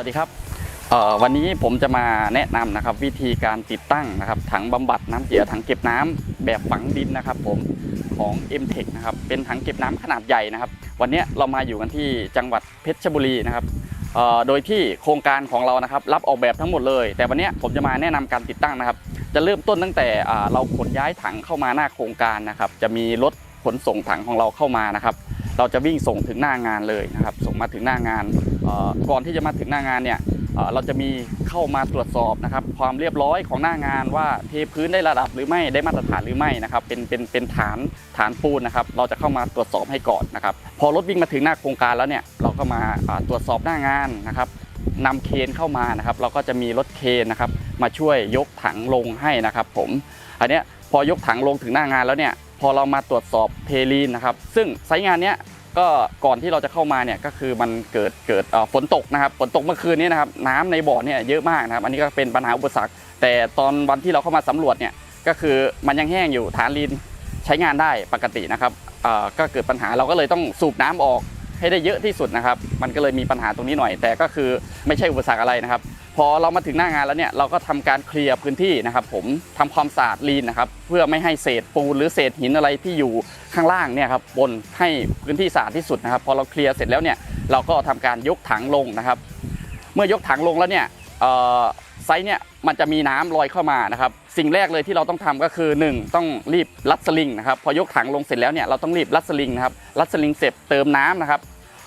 วัสดีครับวันนี้ผมจะมาแนะนำนะครับวิธีการติดตั้งนะครับถังบำบัดน้ำเสียถังเก็บน้ำแบบฝังดินนะครับ ผมของ m t e c h นะครับเป็นถังเก็บน้ำขนาดใหญ่นะครับ วันนี้เรามาอยู่กันที่จังหวัดเพชรบุรีนะครับโดยที่โครงการของเรานะครับรับออกแบบทั้งหมดเลย แต่วันนี้ผมจะมาแนะนำการติดตั้งนะครับ จะเริ่มต้นตั้งแต่เราขนย้ายถังเข้ามาหน้าโครงการนะครับ จะมีรถขนส่งถังของเราเข้ามานะครับ เราจะวิ่งส่งถึงหน้างานเลยนะครับ ส่งมาถึงหน้างานก่อนที่จะมาถึงหน้างานเนี่ยเราจะมีเข้ามาตรวจสอบนะครับ ความเรียบร้อยของหน้างานว่าเทพื้นได้ระดับหรือไม่ได้มาตรฐานหรือไม่นะครับ เป็นเป็นเป็นฐานฐานปูนนะครับ เราจะเข้ามาตรวจสอบให้ก่อนนะครับ พอรถวิ่งมาถึงหน้าโครงการแล้วเนี่ยเราก็มาตรวจสอบหน้างานนะครับนำเคนเข้ามานะครับ เราก็จะมีรถเคนนะครับ มาช่วยยกถังลงให้นะครับ ผม อันเนี้ยพอยกถังลงถึงหน้างานแล้วเนี่ยพอเรามาตรวจสอบเทลีนนะครับ ซึ่งไซต์งานเนี้ย ก็ก่อนที่เราจะเข้ามาเนี่ยก็คือมันเกิดเกิดฝนตกนะครับฝนตกเมื่อคืนนี้นะครับน้ำในบ่อเนี่ยเยอะมากนะครับ อันนี้ก็เป็นปัญหาอุปสรรค แต่ตอนวันที่เราเข้ามาสำรวจเนี่ยก็คือมันยังแห้งอยู่ฐานลีนใช้งานได้ปกตินะครับก็เกิดปัญหาเราก็เลยต้องสูบน้ำออก ให้ได้เยอะที่สุดนะครับ มันก็เลยมีปัญหาตรงนี้หน่อย แต่ก็คือไม่ใช่อุปสรรคอะไรนะครับ พอเรามาถึงหน้างานแล้วเนี่ยเราก็ทำการเคลียร์พื้นที่นะครับ ผมทำความสะอาดลีนนะครับ เพื่อไม่ให้เศษปูนหรือเศษหินอะไรที่อยู่ข้างล่างเนี่ยครับบนให้พื้นที่สะอาดที่สุดนะครับ พอเราเคลียร์เสร็จแล้วเนี่ยเราก็ทำการยกถังลงนะครับ เมื่อยกถังลงแล้วเนี่ยเอ่อไซส์เนี่ย มันจะมีน้ำลอยเข้ามานะครับสิ่งแรกเลยที่เราต้องทำก็คือ 1 ต้องรีบรัดสลิงนะครับพอยกถังลงเสร็จแล้วเนี่ยเราต้องรีบรัดสลิงนะครับรัดสลิงเสร็จเติมน้ำนะครับ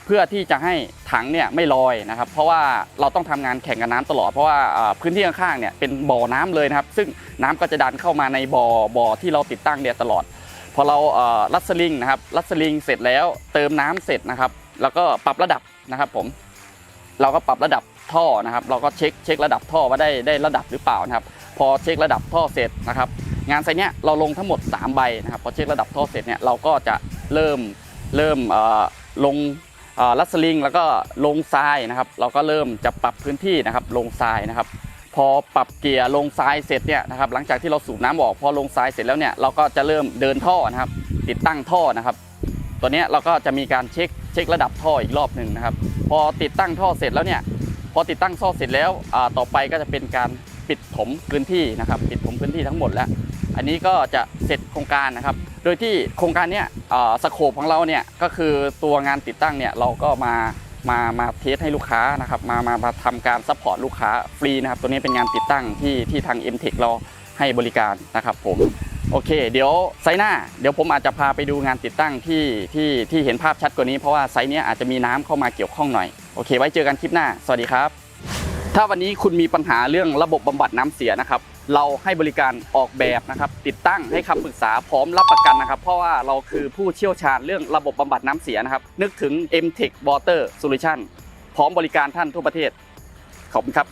เพื่อที่จะให้ถังเนี่ยไม่ลอยนะครับ เพราะว่าเราต้องทำงานแข่งกับน้ำตลอด เพราะว่าพื้นที่ข้างๆเนี่ยเป็นบ่อน้ำเลยนะครับ ซึ่งน้ำก็จะดันเข้ามาในบ่อบ่อที่เราติดตั้งเนี่ยตลอด พอเราเอ่อรัดสลิงนะครับรัดสลิงเสร็จแล้วเติมน้ำเสร็จนะครับ แล้วก็ปรับระดับนะครับผม เราก็ปรับระดับท่อนะครับ เราก็เช็คเช็คระดับท่อว่าได้ได้ระดับหรือเปล่านะครับ พอเช็คระดับท่อเสร็จนะครับ งานไซเนี้ยเราลงทั้งหมด 3 ใบนะครับ พอเช็คระดับท่อเสร็จเนี่ยเราก็จะเริ่มเริ่มลงลัดสลิงแล้วก็ลงทรายนะครับ เราก็เริ่มจะปรับพื้นที่นะครับ ลงทรายนะครับ พอปรับเกียร์ลงทรายเสร็จเนี่ยนะครับ หลังจากที่เราสูบน้ำออกพอลงทรายเสร็จแล้วเนี่ยเราก็จะเริ่มเดินท่อนะครับ ติดตั้งท่อนะครับ ตัวเนี้ยเราก็จะมีการเช็ค เช็คระดับท่ออีกรอบหนึ่งนะครับ พอติดตั้งท่อเสร็จแล้วเนี่ย พอติดตั้งท่อเสร็จแล้วต่อไปก็จะเป็นการปิดถมพื้นที่นะครับ ปิดถมพื้นที่ทั้งหมดแล้ว อันนี้ก็จะเสร็จโครงการนะครับ โดยที่โครงการเนี้ยสโคปของเราเนี่ยก็คือตัวงานติดตั้งเนี่ยเราก็มามามาเทสให้ลูกค้านะครับ มามามาทำการซัพพอร์ตลูกค้าฟรีนะครับ ตัวนี้เป็นงานติดตั้งที่ที่ทาง m t e c h เราให้บริการนะครับผม โอเค เดี๋ยวไซหน้า เดี๋ยวผมอาจจะพาไปดูงานติดตั้งที่ที่ที่เห็นภาพชัดกว่านี้เพราะว่าไซเนี้ยอาจจะมีน้ำเข้ามาเกี่ยวข้องหน่อย โอเค ไว้เจอกันคลิปหน้า สวัสดีครับ ถ้าวันนี้คุณมีปัญหาเรื่องระบบบำบัดน้ำเสียนะครับเราให้บริการออกแบบนะครับ ติดตั้งให้คำปรึกษาพร้อมรับประกันนะครับ เพราะว่าเราคือผู้เชี่ยวชาญเรื่องระบบบำบัดน้ำเสียนะครับ นึกถึง m t e c h Water Solution พร้อมบริการท่านทั่วประเทศ ขอบคุณครับ